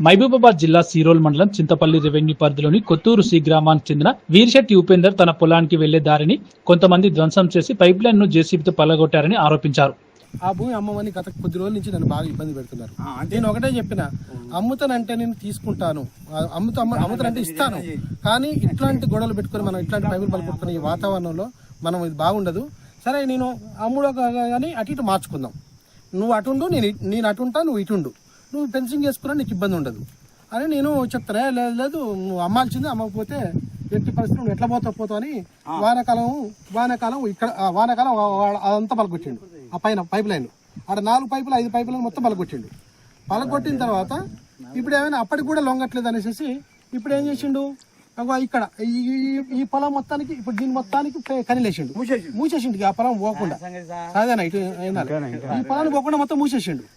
మహబూబాబాద్ జిల్లా సీరోల్ మండలం చింతపల్లి రెవెన్యూ పరిధిలోని కొత్తూరు సి గ్రామానికి చెందిన వీరిశెట్టి ఉపేందర్ తన పొలానికి వెళ్ళే దారిని కొంతమంది ధ్వంసం చేసి పైప్ లైన్ను జేసీబీతో పల్లగొట్టారని ఆరోపించారు. ఆ భూమి అమ్మమని గత కొద్ది రోజుల నుంచి నన్ను బాగా ఇబ్బంది పెడుతున్నారు. నేను ఒకటే చెప్పిన అమ్ముతానంటే నేను తీసుకుంటాను. అమ్ముతా అమ్మ- అమ్ముతానంటే ఇస్తాను. కానీ ఇట్లాంటి గొడవలు పెట్టుకొని మనం ఇట్లాంటి పైపులు పలుకుంటున్న ఈ వాతావరణంలో మనం ఇది బాగుండదు. సరే నేను అమ్ముడు కానీ అటు ఇటు మార్చుకుందాం. నువ్వు అటుండు నేను నేను అటుంటా నువ్వు ఇటుండు నువ్వు ఫెన్సింగ్ చేసుకున్నా నీకు ఇబ్బంది ఉండదు. అని నేను చెప్తానే లేదు లేదు నువ్వు అమ్మాల్సింది అమ్మకపోతే ఎట్టి పరిస్థితి నువ్వు ఎట్లా పోతావు పోతావు అని వానాకాలం వానాకాలం ఇక్కడ వానాకాలం అదంతా పలకొచ్చిండు ఆ పైన పైప్ లైన్ ఆడ నాలుగు పైపులు ఐదు పైపులు మొత్తం పలకొచ్చిండు పలకొట్టిన తర్వాత ఇప్పుడు ఏమైనా అప్పటికి కూడా లొంగట్లేదు అనేసి ఇప్పుడు ఏం చేసిండు? ఇక్కడ ఈ పొలం మొత్తానికి ఇప్పుడు దీని మొత్తానికి కనిలేసిండు. మూసేసిండు. ఆ పొలం పోకుండా. అదేనా ఇటు. ఈ పొలాన్ని పోకుండా మొత్తం మూసేసిండు.